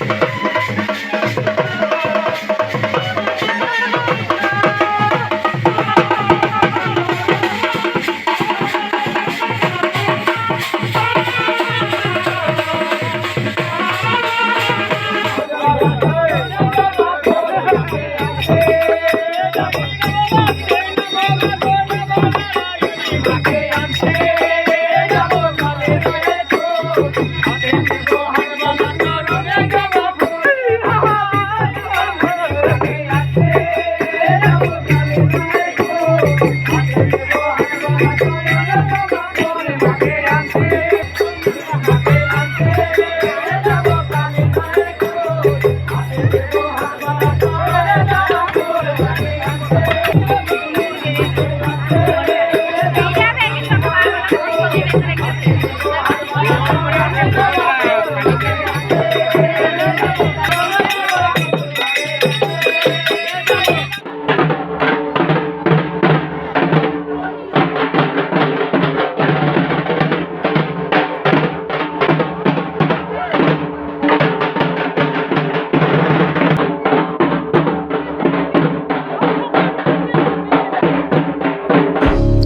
Thank you.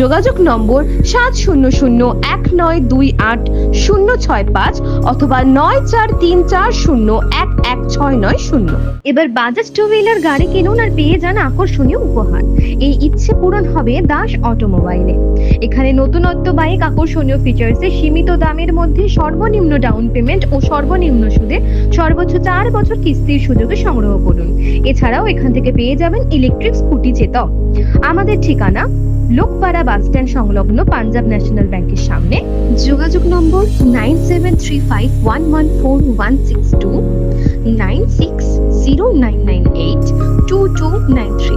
যোগাযোগ নম্বর সাত শূন্য শূন্য এক নয় দুই আট শূন্য ছয় পাঁচ অথবা নয় চার তিন চার শূন্য এক এক ছয় নয় শূন্য। এবার বাজাজ টু হুইলার গাড়ি কিনুন আর পেয়ে যান আকর্ষণীয় উপহার। এই ইচ্ছে পূরণ হবে দাস অটোমোবাইলে। এখানে নতুনত্ব বাইক আকর্ষণীয় ফিচার্সে সীমিত দামের মধ্যে সর্বনিম্ন ডাউন পেমেন্ট ও সর্বনিম্ন সুদে সর্বোচ্চ চার বছর কিস্তির সুযোগে সংগ্রহ করুন। এছাড়াও এখান থেকে পেয়ে যাবেন ইলেকট্রিক স্কুটি চেতক আমাদের ঠিকানা লোকপাড়া বাস স্ট্যান্ড সংলগ্ন পাঞ্জাব ন্যাশনাল ব্যাংকের সামনে। যোগাযোগ নম্বর nine seven three five one one four one six two, nine six zero nine nine eight, two two nine three.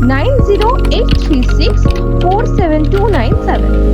nine zero eight three six four seven two nine seven.